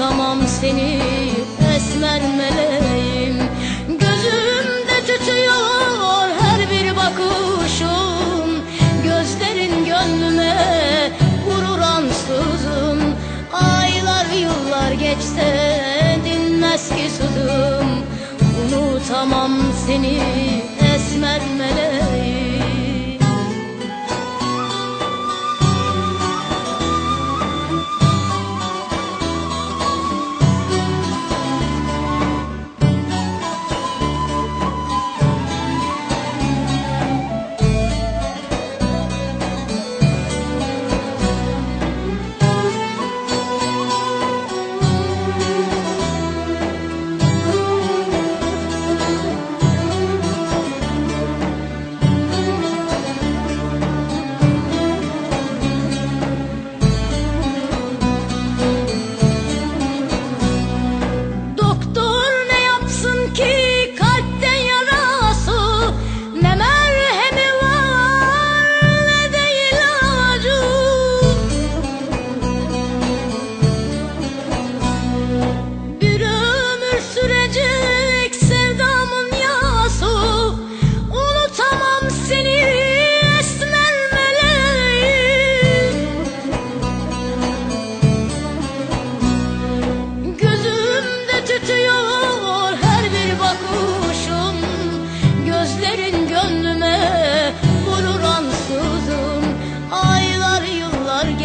Unutamam seni esmer meleğim. Gözümde tütüyor her bir bakışın Gözlerin gönlüme vurur ansızın. Aylar yıllar geçse dinmez ki sızım. Unutamam seni esmer meleğim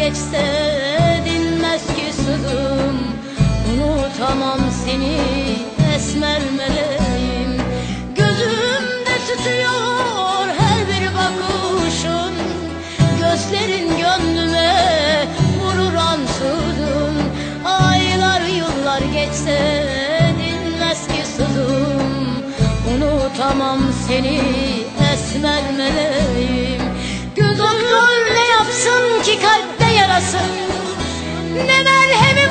geçse dinmez ki sızım Unutamam seni esmer meleğim. Gözümde tütüyor her bir bakışın. Gözlerin gönlüme vurur ansızın. Aylar yıllar geçse dinmez ki sızım Unutamam seni esmer meleğim. Doktor ne yapsın ki kalpte yarası. Ne merhemi